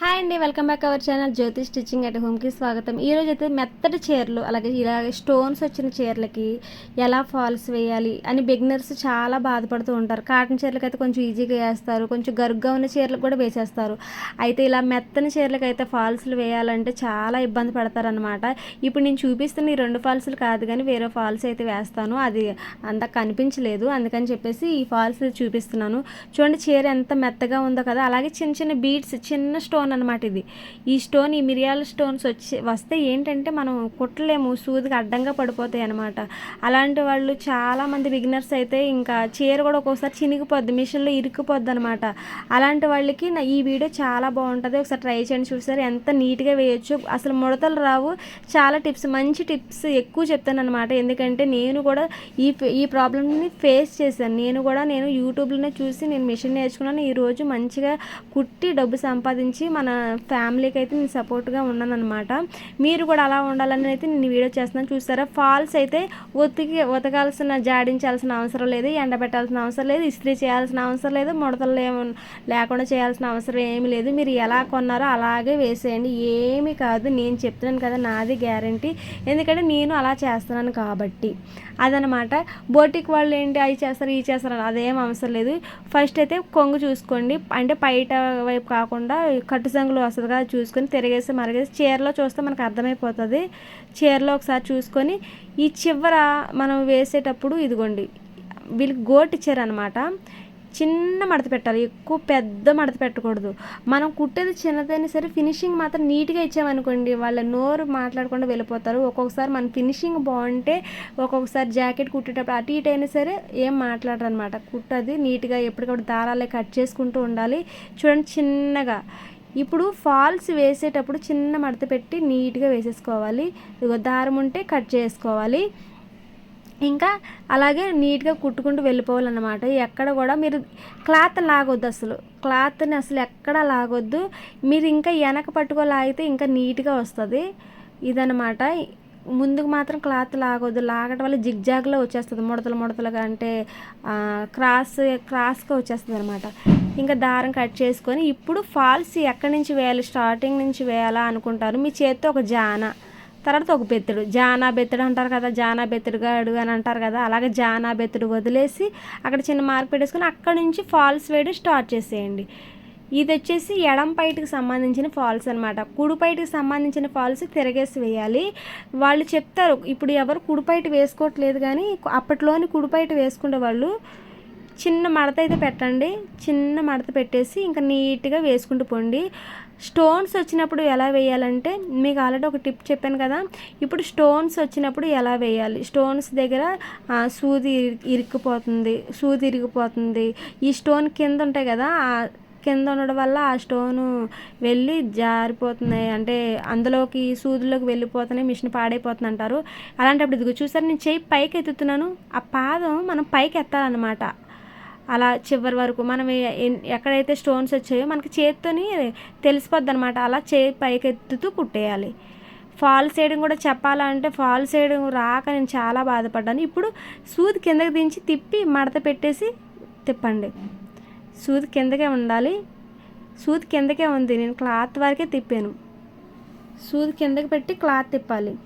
Hi అండి welcome back our channel Jyothi stitching at హోమ్కి స్వాగతం. ఈరోజు అయితే మెత్తటి చీరలు అలాగే ఇలాగే స్టోన్స్ వచ్చిన చీరలకి ఎలా ఫాల్స్ వేయాలి అని బిగినర్స్ చాలా బాధపడుతూ ఉంటారు. కాటన్ చీరలకి అయితే కొంచెం ఈజీగా వేస్తారు కొంచెం గరుగ్గా ఉన్న చీరలకు కూడా వేసేస్తారు. అయితే ఇలా మెత్తని చీరలకు అయితే ఫాల్స్లు వేయాలంటే చాలా ఇబ్బంది పడతారనమాట ఇప్పుడు నేను చూపిస్తున్న ఈ రెండు ఫాల్స్లు కాదు కానీ వేరే ఫాల్స్ అయితే వేస్తాను. అది అంత కనిపించలేదు అందుకని చెప్పేసి ఈ ఫాల్స్ చూపిస్తున్నాను. చూడండి చీర ఎంత మెత్తగా ఉందో కదా. అలాగే చిన్న చిన్న బీడ్స్ చిన్న స్టోన్ అనమాట ఇది. ఈ స్టోన్ ఈ మిరియాల స్టోన్స్ వచ్చి వస్తే ఏంటంటే మనం కుట్టలేము సూదికి అడ్డంగా పడిపోతాయి అనమాట. అలాంటి వాళ్ళు చాలామంది బిగినర్స్ అయితే ఇంకా చీర కూడా ఒక్కోసారి చినిగిపోద్ది మిషన్లో ఇరుక్కుపోద్ది అనమాట. అలాంటి వాళ్ళకి నా ఈ వీడియో చాలా బాగుంటుంది. ఒకసారి ట్రై చేయండి చూసారు ఎంత నీట్గా వేయొచ్చు. అసలు ముడతలు రావు. చాలా టిప్స్ మంచి టిప్స్ ఎక్కువ చెప్తాను అనమాట. ఎందుకంటే నేను కూడా ఈ ఈ ప్రాబ్లమ్ని ఫేస్ చేశాను. నేను కూడా నేను యూట్యూబ్లోనే చూసి నేను మిషన్ నేర్చుకున్నాను. ఈరోజు మంచిగా కుట్టి డబ్బు సంపాదించి మన ఫ్యామిలీకి అయితే నేను సపోర్ట్గా ఉన్నాను మీరు కూడా అలా ఉండాలని అయితే నేను వీడియో చేస్తున్నాను. చూసారా ఫాల్స్ అయితే ఉతికి ఉతకాల్సిన జాడించాల్సిన అవసరం లేదు ఎండబెట్టాల్సిన అవసరం లేదు ఇస్త్రీ చేయాల్సిన అవసరం లేదు ముడతలు ఏమి లేకుండా చేయాల్సిన అవసరం ఏమీ లేదు. మీరు ఎలా కొన్నారో అలాగే వేసేయండి. ఏమీ కాదు నేను చెప్తున్నాను కదా నాది గ్యారంటీ. ఎందుకంటే నేను అలా చేస్తున్నాను కాబట్టి. అదనమాట బోటిక్ వాళ్ళు ఏంటి అవి చేస్తారు ఇవి చేస్తారు అదేం అవసరం లేదు. ఫస్ట్ అయితే కొంగు చూసుకోండి. అంటే బయట వైపు కాకుండా పట్టు సంగులు వస్తుంది కదా చూసుకొని తిరిగేసి మరిగేసి చీరలో చూస్తే మనకు అర్థమైపోతుంది. చీరలో ఒకసారి చూసుకొని ఈ చివర మనం వేసేటప్పుడు ఇదిగోండి వీళ్ళకి గోటి చీర అనమాట చిన్న మడత పెట్టాలి ఎక్కువ పెద్ద మడత పెట్టకూడదు. మనం కుట్టేది చిన్నదైనా సరే ఫినిషింగ్ మాత్రం నీట్గా ఇచ్చామనుకోండి వాళ్ళ నోరు మాట్లాడకుండా వెళ్ళిపోతారు. ఒక్కొక్కసారి మన ఫినిషింగ్ బాగుంటే ఒక్కొక్కసారి జాకెట్ కుట్టేటప్పుడు అటు ఇటు అయినా సరే ఏం మాట్లాడరు అనమాట కుట్టది నీట్గా ఎప్పటికప్పుడు దారాలే కట్ చేసుకుంటూ ఉండాలి. చూడండి చిన్నగా. ఇప్పుడు ఫాల్స్ వేసేటప్పుడు చిన్న మడత పెట్టి నీట్గా వేసేసుకోవాలి. ఇదిగో దారం ఉంటే కట్ చేసుకోవాలి. ఇంకా అలాగే నీట్గా కుట్టుకుంటూ వెళ్ళిపోవాలన్నమాట. ఎక్కడ కూడా మీరు క్లాత్ లాగొద్దు అసలు. క్లాత్ని అసలు ఎక్కడ లాగొద్దు. మీరు ఇంకా వెనక పట్టుకోలాగితే ఇంకా నీట్గా వస్తుంది. ఇదనమాట ముందుకు మాత్రం క్లాత్ లాగొద్దు. లాగటం వల్ల జిగ్జాగ్లో వచ్చేస్తుంది. ముడతలు ముడతలుగా అంటే క్రాస్ క్రాస్గా వచ్చేస్తుంది అనమాట ఇంకా దారం కట్ చేసుకొని ఇప్పుడు ఫాల్స్ ఎక్కడి నుంచి వేయాలి? స్టార్టింగ్ నుంచి వేయాలా అనుకుంటారు. మీ చేతితో ఒక జాన తర్వాత ఒక బెత్తడు. జానా బెత్తడు అంటారు కదా జానా బెత్తడుగాడు అని అంటారు కదా అలాగే జానా బెత్తడు వదిలేసి అక్కడ చిన్న మార్క్ పెట్టేసుకొని అక్కడ నుంచి ఫాల్స్ వేయడం స్టార్ట్ చేసేయండి. ఇది వచ్చేసి ఎడం పైటికి సంబంధించిన ఫాల్స్ అనమాట కుడిపైటికి సంబంధించిన ఫాల్స్ తిరగేసి వేయాలి. వాళ్ళు చెప్తారు ఇప్పుడు ఎవరు కుడిపైట వేసుకోవట్లేదు కానీ అప్పట్లోని కుడిపైట వేసుకునే వాళ్ళు చిన్న మడత అయితే పెట్టండి. చిన్న మడత పెట్టేసి ఇంకా నీట్గా వేసుకుంటూ పోండి. స్టోన్స్ వచ్చినప్పుడు ఎలా వేయాలంటే మీకు ఆల్రెడీ ఒక టిప్ చెప్పాను కదా ఇప్పుడు స్టోన్స్ వచ్చినప్పుడు ఎలా వేయాలి? స్టోన్స్ దగ్గర సూది ఇరుక్కుపోతుంది సూది ఇరిగిపోతుంది. ఈ స్టోన్ కింద ఉంటాయి కదా కింద ఉండడం వల్ల ఆ స్టోను వెళ్ళి జారిపోతున్నాయి. అంటే అందులోకి సూదులోకి వెళ్ళిపోతున్నాయి మిషన్ పాడైపోతుంది అంటారు అలాంటప్పుడు ఇదిగో చూసారు నేను చేయి పైకి ఎత్తుతున్నాను. ఆ పాదం మనం పైకి ఎత్తాలన్నమాట. అలా చివరి వరకు మనం ఎక్కడైతే స్టోన్స్ వచ్చాయో మనకి చేత్తోని తెలిసిపోద్ది అనమాట అలా చేయి పైకి ఎత్తుతూ కుట్టేయాలి. ఫాల్స్ వేయడం కూడా చెప్పాలంటే ఫాల్స్ వేయడం రాక నేను చాలా బాధపడ్డాను. ఇప్పుడు సూది కిందకి దించి తిప్పి మడత పెట్టేసి తిప్పండి. సూది కిందకే ఉండాలి. సూది కిందకే ఉంది. నేను క్లాత్ వరకే తిప్పాను. సూది కిందకి పెట్టి క్లాత్ తిప్పాలి.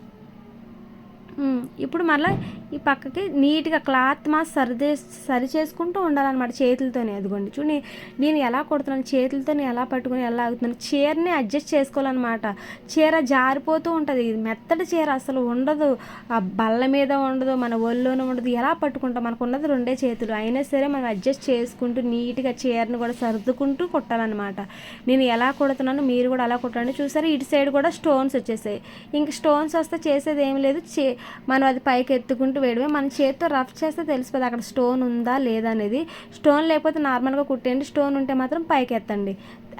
ఇప్పుడు మళ్ళీ ఈ పక్కకి నీట్గా క్లాత్ మా సరిదే సరి చేసుకుంటూ ఉండాలన్నమాట చేతులతోనే. అదిగోండి చూడండి నేను ఎలా కొడుతున్నాను చేతులతో ఎలా పట్టుకుని ఎలా ఆగుతున్నాను చీరని అడ్జస్ట్ చేసుకోవాలన్నమాట. చీర జారిపోతూ ఉంటుంది. మెత్తటి చీర అసలు ఉండదు. ఆ బల్ల మీద ఉండదు మన ఒళ్ళోనూ ఉండదు. ఎలా పట్టుకుంటాం? మనకు ఉన్నది రెండే చేతులు. అయినా సరే మనం అడ్జస్ట్ చేసుకుంటూ నీట్గా చీరని కూడా సర్దుకుంటూ కొట్టాలన్నమాట. నేను ఎలా కొడుతున్నాను మీరు కూడా అలా కొట్టండి చూసారు? ఇటు సైడ్ కూడా స్టోన్స్ వచ్చేసాయి. ఇంక స్టోన్స్ వస్తే చేసేది ఏం లేదు. చే మనం అది పైకి ఎత్తుకుంటూ వేయడమే. మన చేతితో రఫ్ చేస్తే తెలిసిపోతుంది అక్కడ స్టోన్ ఉందా లేదా అనేది. స్టోన్ లేకపోతే నార్మల్గా కుట్టేయండి. స్టోన్ ఉంటే మాత్రం పైకి ఎత్తండి.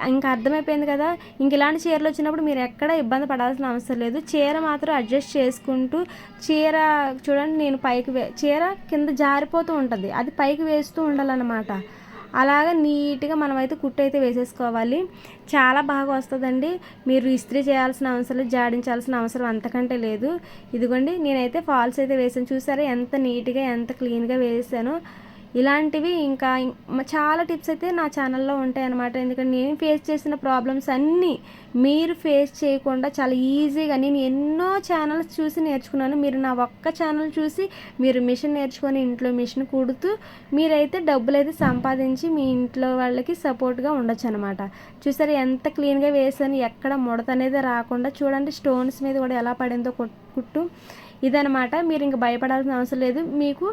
ఇంకా అర్థమైపోయింది కదా? ఇంక ఇలాంటి చీరలు వచ్చినప్పుడు మీరు ఎక్కడ ఇబ్బంది పడాల్సిన అవసరం లేదు. చీర మాత్రం అడ్జస్ట్ చేసుకుంటూ చీర చూడండి నేను పైకి వే చీర కింద జారిపోతూ ఉంటుంది. అది పైకి వేస్తూ ఉండాలన్నమాట. అలాగ నీట్గా మనమైతే కుట్టు అయితే వేసేసుకోవాలి. చాలా బాగా వస్తుందండి. మీరు ఇస్త్రీ చేయాల్సిన అవసరం లేదు జాడించాల్సిన అవసరం అంతకంటే లేదు. ఇదిగోండి నేనైతే ఫాల్స్ అయితే వేసాను చూసారా ఎంత నీట్గా ఎంత క్లీన్గా వేసాను ఇలాంటివి ఇంకా చాలా టిప్స్ అయితే నా ఛానల్లో ఉంటాయి అన్నమాట ఎందుకంటే నేను ఫేస్ చేసిన ప్రాబ్లమ్స్ అన్నీ మీరు ఫేస్ చేయకుండా చాలా ఈజీగా నేను ఎన్నో ఛానల్స్ చూసి నేర్చుకున్నాను. మీరు నా ఒక్క ఛానల్ చూసి మీరు మిషన్ నేర్చుకొని ఇంట్లో మిషన్ కుడుతూ మీరైతే డబ్బులు అయితే సంపాదించి మీ ఇంట్లో వాళ్ళకి సపోర్ట్గా ఉండొచ్చు అనమాట చూసారు ఎంత క్లీన్గా వేసాను ఎక్కడ ముడత అనేది రాకుండా చూడండి స్టోన్స్ మీద కూడా ఎలా పడిందో కుట్టు. ఇదనమాట మీరు ఇంక భయపడాల్సిన అవసరం లేదు. మీకు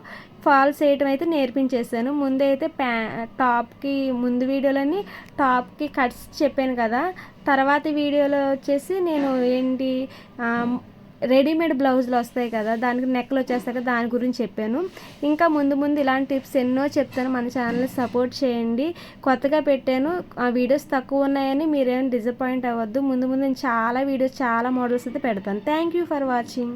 ఫాల్స్ చేయటం అయితే నేర్పించేసాను ముందైతే ప్యా టాప్కి ముందు వీడియోలని టాప్కి కట్స్ చెప్పాను కదా. తర్వాత వీడియోలో వచ్చేసి నేను ఏంటి రెడీమేడ్ బ్లౌజులు వస్తాయి కదా దానికి నెక్లు వచ్చేస్తాయి కదా దాని గురించి చెప్పాను. ఇంకా ముందు ముందు ఇలాంటి టిప్స్ ఎన్నో చెప్తాను. మన ఛానల్ని సపోర్ట్ చేయండి. కొత్తగా పెట్టాను. ఆ వీడియోస్ తక్కువ ఉన్నాయని మీరేం డిసప్పాయింట్ అవ్వద్దు. ముందు ముందు నేను చాలా వీడియోస్ చాలా మోడల్స్ అయితే పెడతాను. Thank you for watching